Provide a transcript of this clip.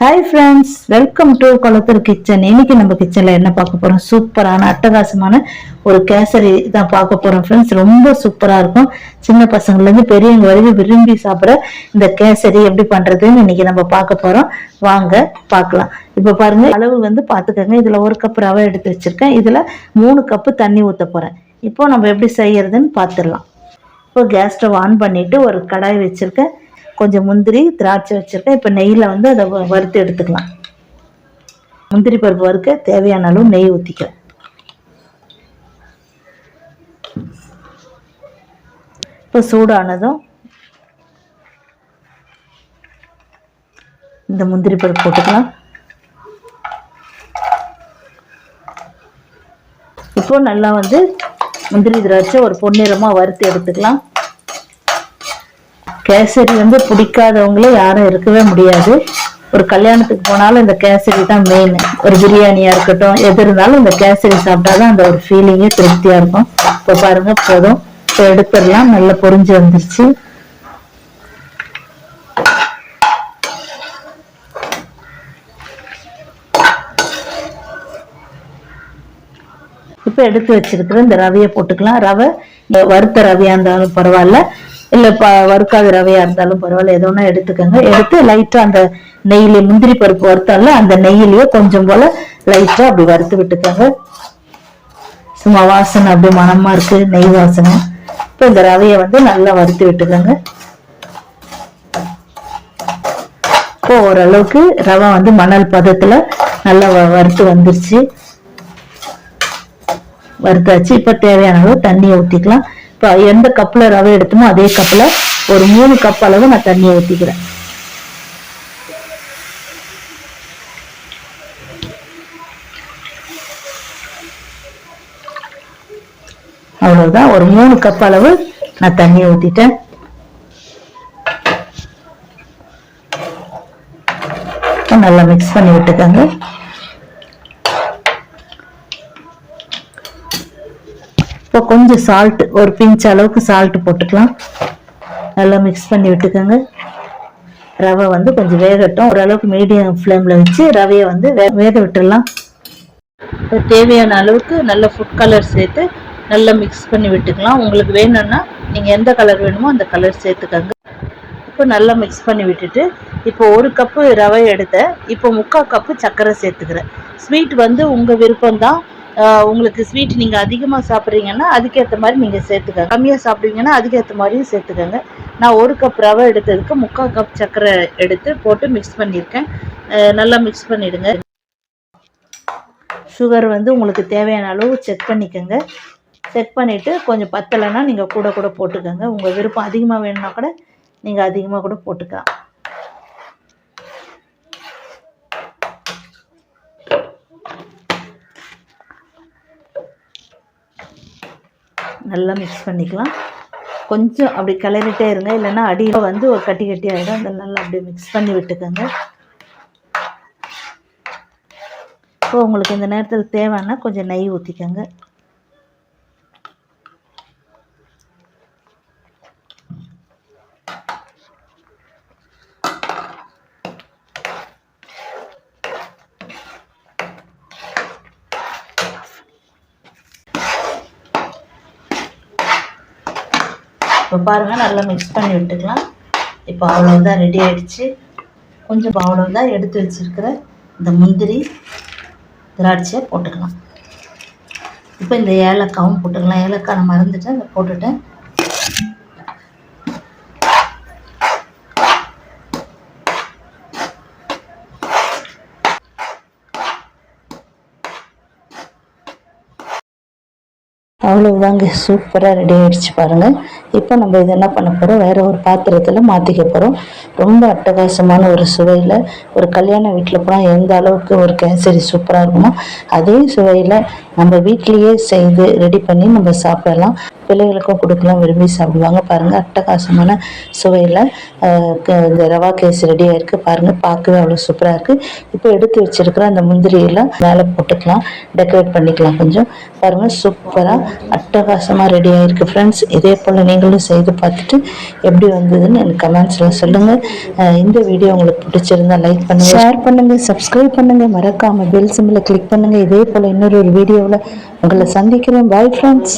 Hi friends welcome to Kulathur kitchen இன்னைக்கு நம்ம கிச்சனில் என்ன பார்க்க போகிறோம் சூப்பரான அட்டகாசமான ஒரு கேசரி தான் பார்க்க போகிறோம் ஃப்ரெண்ட்ஸ் ரொம்ப சூப்பராக இருக்கும். சின்ன பசங்கள்லேருந்து பெரியவங்க வரைக்கும் விரும்பி சாப்பிட்ற இந்த கேசரி எப்படி பண்ணுறதுன்னு இன்னைக்கு நம்ம பார்க்க போகிறோம் வாங்க பார்க்கலாம். இப்போ பாருங்க அளவு வந்து பார்த்துக்கோங்க. இதில் ஒரு கப் ரவை எடுத்து வச்சுருக்கேன். இதில் மூணு கப்பு தண்ணி ஊற்ற போகிறேன் இப்போ நம்ம எப்படி செய்யறதுன்னு பார்த்துடலாம். இப்போ கேஸ் ஸ்டவ் ஆன் பண்ணிட்டு ஒரு கடாய் வச்சுருக்கேன். கொஞ்சம் முந்திரி திராட்சை வச்சுருக்கேன். இப்போ நெய்யில் வந்து அதை வ- வறுத்து எடுத்துக்கலாம். முந்திரி பருப்பு வறுக்க தேவையான அளவு நெய் ஊற்றிக்க இப்போ சூடானதும் இந்த முந்திரி பருப்பு போட்டுக்கலாம். இப்போ நல்லா வந்து முந்திரி திராட்சை ஒரு பொன்னிறமாக வறுத்து எடுத்துக்கலாம். கேசரி வந்து பிடிக்காதவங்களே யாரும் இருக்கவே முடியாது. ஒரு கல்யாணத்துக்கு போனாலும் இந்த கேசரி தான் மெயின் ஒரு பிரியாணியா இருக்கட்டும் எது இருந்தாலும் இந்த கேசரி சாப்பிட்டாதான் அந்த ஒரு ஃபீலிங்கே திருப்தியா இருக்கும். இப்போ பாருங்க போதும். இப்போ எடுத்துடலாம். நல்லா பொரிஞ்சு வந்துருச்சு. இப்போ எடுத்து வச்சிருக்கிற இந்த ரவையை போட்டுக்கலாம். ரவை இந்த வறுத்த ரவையா இருந்தாலும் பரவாயில்ல. இல்ல ப வறுக்காத ரவையா இருந்தாலும் பரவாயில்ல ஏதோ ஒண்ணா எடுத்துக்கோங்க. எடுத்து லைட்டா அந்த நெய்யிலே முந்திரி பருப்பு வறுத்தால அந்த நெய்யிலேயே கொஞ்சம் போல லைட்டா அப்படி வறுத்து விட்டுக்கோங்க. சும்மா வாசனை அப்படி மணமா இருக்கு நெய் வாசனை. இப்போ இந்த ரவையை வந்து நல்லா வறுத்து விட்டுக்கோங்க. இப்போ ஓரளவுக்கு ரவை வந்து மணல் பதத்துல நல்லா வ- வறுத்து வந்துருச்சு. வறுத்தாச்சு. இப்போ தேவையான அளவு தண்ணியை ஊற்றிக்கலாம் எந்த கப்பில் ரவை எடுத்தோமோ அதே கப்பில் ஒரு மூணு கப் அளவு நான் தண்ணியை ஊற்றிக்கிறேன் அவ்வளவுதான். ஒரு மூணு கப் அளவு நான் தண்ணி ஊற்றிட்டேன் நல்லா மிக்ஸ் பண்ணி விட்டுக்கோங்க. இப்போ கொஞ்சம் சால்ட் ஒரு பிஞ்ச் அளவுக்கு சால்ட் போட்டுக்கலாம். நல்லா மிக்ஸ் பண்ணி விட்டுக்கோங்க. ரவை வந்து கொஞ்சம் வேகட்டும். ஓரளவுக்கு மீடியம் ஃப்ளேமில் வச்சு ரவையை வந்து வே வேக விட்டுடலாம். இப்போ தேவையான அளவுக்கு நல்ல ஃபுட் கலர் சேர்த்து நல்லா மிக்ஸ் பண்ணி விட்டுக்கலாம். உங்களுக்கு வேணும்னா நீங்கள் எந்த கலர் வேணுமோ அந்த கலர் சேர்த்துக்கோங்க. இப்போ நல்லா மிக்ஸ் பண்ணி விட்டுட்டு இப்போ ஒரு கப்பு ரவை எடுத்தேன். இப்போ முக்கால் கப்பு சர்க்கரை சேர்த்துக்கிறேன். ஸ்வீட் வந்து உங்கள் விருப்பம்தான். உங்களுக்கு ஸ்வீட் நீங்கள் அதிகமாக சாப்பிட்றீங்கன்னா அதுக்கேற்ற மாதிரி நீங்கள் சேர்த்துக்கோங்க. கம்மியாக சாப்பிட்றீங்கன்னா அதுக்கேற்ற மாதிரியும் சேர்த்துக்கோங்க. நான் ஒரு கப் ரவை எடுத்ததுக்கு முக்கால் கப் சர்க்கரை எடுத்து போட்டு மிக்ஸ் பண்ணியிருக்கேன். நல்லா மிக்ஸ் பண்ணிவிடுங்க சுகர் வந்து உங்களுக்கு தேவையான அளவு செக் பண்ணிக்கோங்க. செக் பண்ணிவிட்டு கொஞ்சம் பத்தலைன்னா நீங்கள் கூட கூட போட்டுக்கோங்க. உங்கள் விருப்பம் அதிகமாக வேணும்னா கூட நீங்கள் அதிகமாக கூட போட்டுக்கலாம். நல்லா மிக்ஸ் பண்ணிக்கலாம். கொஞ்சம் அப்படி கிளறிட்டே இருங்க. இல்லைன்னா அடியில் வந்து ஒரு கட்டி கட்டி ஆகிடும் அதை நல்லா அப்படியே மிக்ஸ் பண்ணி விட்டுக்கோங்க. இப்போ உங்களுக்கு இந்த நேரத்தில் தேவைன்னா கொஞ்சம் நெய் ஊற்றிக்கோங்க இப்போ பாருங்கள் நல்லா மிக்ஸ் பண்ணி விட்டுக்கலாம். இப்போ அவ்வளோதான் ரெடி ஆகிடுச்சு கொஞ்சம் அவ்வளோதான் எடுத்து வச்சிருக்கிற இந்த முந்திரி திராட்சையை போட்டுக்கலாம். இப்போ இந்த ஏலக்காவும் போட்டுக்கலாம். ஏலக்காய் நான் மறந்துட்டேன் அதை போட்டுட்டேன். அவ்வளவுதாங்க சூப்பராக ரெடி ஆகிடுச்சு பாருங்கள் இப்போ நம்ம இது என்ன பண்ண போகிறோம் வேறு ஒரு பாத்திரத்தில் மாற்றிக்க போகிறோம் ரொம்ப அட்டகாசமான ஒரு சுவையில் ஒரு கல்யாண வீட்டில் போனால் எந்த அளவுக்கு ஒரு கேசரி சூப்பராக இருக்குமோ அதே சுவையில் நம்ம வீட்டிலையே செய்து ரெடி பண்ணி நம்ம சாப்பிடலாம். பிள்ளைகளுக்கும் கொடுக்கலாம் விரும்பி சாப்பிடுவாங்க. பாருங்கள் அட்டகாசமான சுவையில் இந்த ரவா கேஸ் ரெடியாக இருக்குது பாருங்கள் பார்க்கவே அவ்வளோ சூப்பராக இருக்குது இப்போ எடுத்து வச்சிருக்கிற அந்த முந்திரியெல்லாம் மேலே போட்டுக்கலாம். டெக்கரேட் பண்ணிக்கலாம் கொஞ்சம். பாருங்கள் சூப்பராக அட்டகாசமாக ரெடி ஆகிருக்கு ஃப்ரெண்ட்ஸ் இதே போல் நீங்களும் செய்து பார்த்துட்டு எப்படி வந்ததுன்னு எனக்கு கமெண்ட்ஸில் சொல்லுங்கள் இந்த வீடியோ உங்களுக்கு பிடிச்சிருந்தா லைக் பண்ணுங்கள் ஷேர் பண்ணுங்கள் சப்ஸ்கிரைப் பண்ணுங்கள் மறக்காமல் பெல் சிம்பிளை கிளிக் பண்ணுங்கள் இதே போல் இன்னொரு ஒரு வீடியோவில் உங்களை சந்திக்கிறேன் பாய் ஃப்ரெண்ட்ஸ்